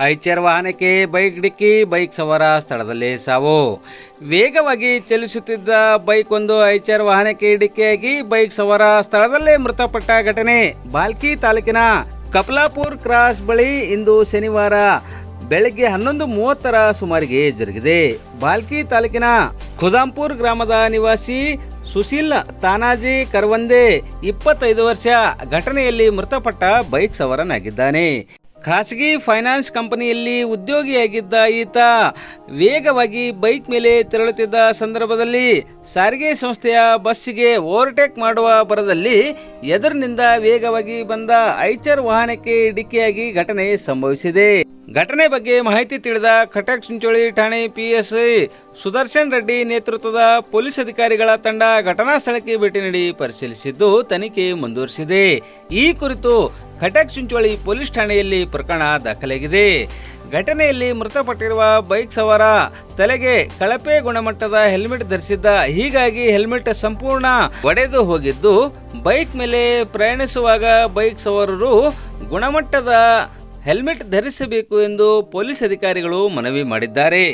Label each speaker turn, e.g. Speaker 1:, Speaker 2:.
Speaker 1: ಐಚರ್ ವಾಹನಕ್ಕೆ ಬೈಕ್ ಡಿಕ್ಕಿ, ಬೈಕ್ ಸವಾರ ಸ್ಥಳದಲ್ಲೇ ಸಾವು. ವೇಗವಾಗಿ ಚಲಿಸುತ್ತಿದ್ದ ಬೈಕ್ ಒಂದು ಐಚರ್ ವಾಹನಕ್ಕೆ ಡಿಕ್ಕಿಯಾಗಿ ಬೈಕ್ ಸವಾರ ಸ್ಥಳದಲ್ಲೇ ಮೃತಪಟ್ಟ ಘಟನೆ. ಬಾಲ್ಕಿ ತಾಲೂಕಿನ ಕಪ್ಲಾಪುರ್ ಕ್ರಾಸ್ ಬಳಿ ಇಂದು ಶನಿವಾರ ಬೆಳಗ್ಗೆ ಹನ್ನೊಂದು ಮೂವತ್ತರ ಸುಮಾರಿಗೆ ಜರುಗಿದೆ. ಬಾಲ್ಕಿ ತಾಲೂಕಿನ ಖುದಾಂಪುರ್ ಗ್ರಾಮದ ನಿವಾಸಿ ಸುಶೀಲ್ ತಾನಾಜಿ ಕರ್ವಂದೆ ಇಪ್ಪತ್ತೈದು ವರ್ಷ ಘಟನೆಯಲ್ಲಿ ಮೃತಪಟ್ಟ ಬೈಕ್ ಸವಾರನಾಗಿದ್ದಾನೆ. ಖಾಸಗಿ ಫೈನಾನ್ಸ್ ಕಂಪನಿಯಲ್ಲಿ ಉದ್ಯೋಗಿಯಾಗಿದ್ದ ಈತ ವೇಗವಾಗಿ ಬೈಕ್ ಮೇಲೆ ತೆರಳುತ್ತಿದ್ದ ಸಂದರ್ಭದಲ್ಲಿ ಸಾರಿಗೆ ಸಂಸ್ಥೆಯ ಬಸ್ಸಿಗೆ ಓವರ್ಟೇಕ್ ಮಾಡುವ ಬರದಲ್ಲಿ ಎದುರಿನಿಂದ ವೇಗವಾಗಿ ಬಂದ ಐಚರ್ ವಾಹನಕ್ಕೆ ಡಿಕ್ಕಿಯಾಗಿ ಘಟನೆ ಸಂಭವಿಸಿದೆ. ಘಟನೆ ಬಗ್ಗೆ ಮಾಹಿತಿ ತಿಳಿದ ಖಟಕ್ ಚಿಂಚೋಳಿ ಠಾಣೆ ಪಿಎಸ್ಐ ಸುದರ್ಶನ್ ರೆಡ್ಡಿ ನೇತೃತ್ವದ ಪೊಲೀಸ್ ಅಧಿಕಾರಿಗಳ ತಂಡ ಘಟನಾ ಸ್ಥಳಕ್ಕೆ ಭೇಟಿ ನೀಡಿ ಪರಿಶೀಲಿಸಿದ್ದು ತನಿಖೆ ಮುಂದುವರಿಸಿದೆ. ಈ ಕುರಿತು ಖಟಕ್ ಚುಂಚೋಳಿ ಪೊಲೀಸ್ ಠಾಣೆಯಲ್ಲಿ ಪ್ರಕರಣ ದಾಖಲಾಗಿದೆ. ಘಟನೆಯಲ್ಲಿ ಮೃತಪಟ್ಟಿರುವ ಬೈಕ್ ಸವಾರ ತಲೆಗೆ ಕಳಪೆ ಗುಣಮಟ್ಟದ ಹೆಲ್ಮೆಟ್ ಧರಿಸಿದ್ದ, ಹೀಗಾಗಿ ಹೆಲ್ಮೆಟ್ ಸಂಪೂರ್ಣ ಒಡೆದು ಹೋಗಿದ್ದು, ಬೈಕ್ ಮೇಲೆ ಪ್ರಯಾಣಿಸುವಾಗ ಬೈಕ್ ಸವಾರರು ಗುಣಮಟ್ಟದ ಹೆಲ್ಮೆಟ್ ಧರಿಸಬೇಕು ಎಂದು ಪೊಲೀಸ್ ಅಧಿಕಾರಿಗಳು ಮನವಿ ಮಾಡಿದ್ದಾರೆ.